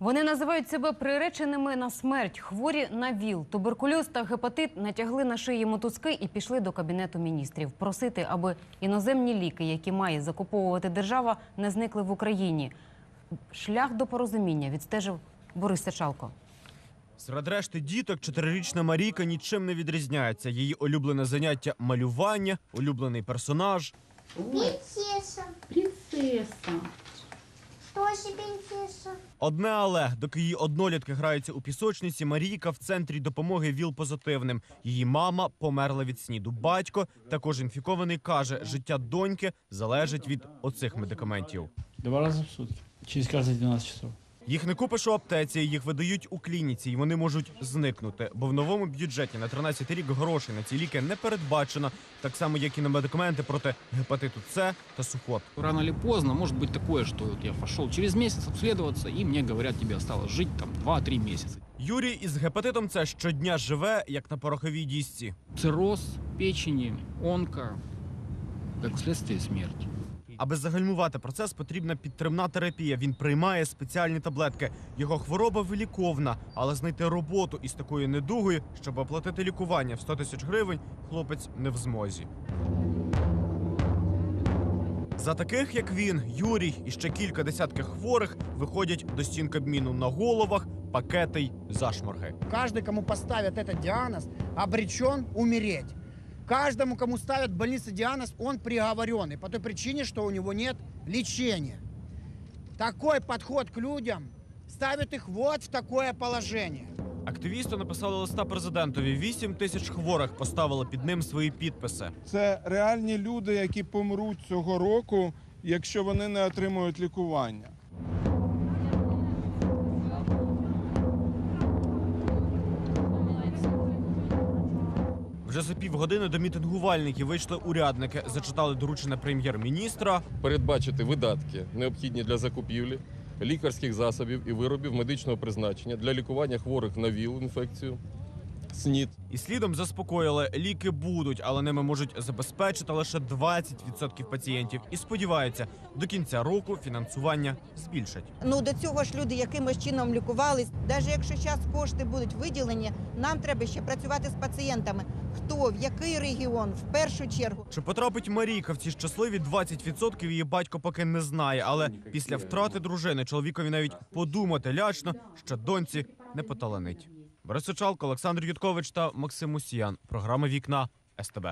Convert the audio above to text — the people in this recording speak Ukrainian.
Вони називають себе приреченими на смерть, хворі на ВІЛ, туберкульоз та гепатит натягли на шиї мотузки і пішли до кабінету міністрів просити, аби іноземні ліки, які має закуповувати держава, не зникли в Україні. Шлях до порозуміння відстежив Борис Сачалко. Серед решти діток чотирирічна Марійка нічим не відрізняється. Її улюблене заняття малювання, улюблений персонаж. Принцесса. Принцесса. Принцесса. Одне але, доки її однолітки граються у пісочниці, Марійка в центрі допомоги ВІЛ-позитивним. Її мама померла від сніду. Батько, також інфікований, каже, життя доньки залежить від оцих медикаментів. Два рази в сутки. Через каждые 12 часов. Їх не купиш у аптеці, їх видають у клініці, і вони можуть зникнути. Бо в новому бюджеті на 13 рік грошей на ці ліки не передбачено, так само як і на медикаменти проти гепатиту С та сухот. Рано или поздно может быть такое, что вот я пошел через месяц обследоваться, и мне говорят, тебе осталось жить там 2-3 месяца. Юрій із гепатитом С щодня живе як на пороховій дісці. Цирроз печени, онко, как следствие смерти. Аби загальмувати процес, потрібна підтримна терапія. Він приймає спеціальні таблетки. Його хвороба виліковна, але знайти роботу із такою недугою, щоб оплатити лікування в 100 тисяч гривень, хлопець не в змозі. За таких, як він, Юрій і ще кілька десятків хворих виходять до стін кабміну на головах, пакети й зашморги. Каждый, кому поставят этот диагноз, обречен умереть. Каждому, кому ставят в больнице диагноз, он приговоренный по той причине, что у него нет лечения. Такой подход к людям ставит их вот в такое положение. Активісти написали листа президентові. 8 тисяч хворих поставили під ним свої підписи. Це реальні люди, які помруть цього року, якщо вони не отримують лікування. Вже за півгодини до мітингувальників вийшли урядники, зачитали доручення прем'єр-міністра. передбачити видатки, необхідні для закупівлі лікарських засобів і виробів медичного призначення для лікування хворих на ВІЛ-інфекцію, СНІД, І слідом заспокоїли, ліки будуть, але ними можуть забезпечити лише 20% пацієнтів. І сподіваються, до кінця року фінансування збільшать. Ну до цього ж люди якимось чином лікувались. Навіть якщо зараз кошти будуть виділені, нам треба ще працювати з пацієнтами. Хто в який регіон в першу чергу. Чи потрапить Марійка в ці щасливі 20% її батько поки не знає. Але після втрати дружини чоловікові навіть подумати лячно, що доньці не поталанить. Борис Сичалко, Олександр Юткович та Максим Усіян. Програма Вікна СТБ.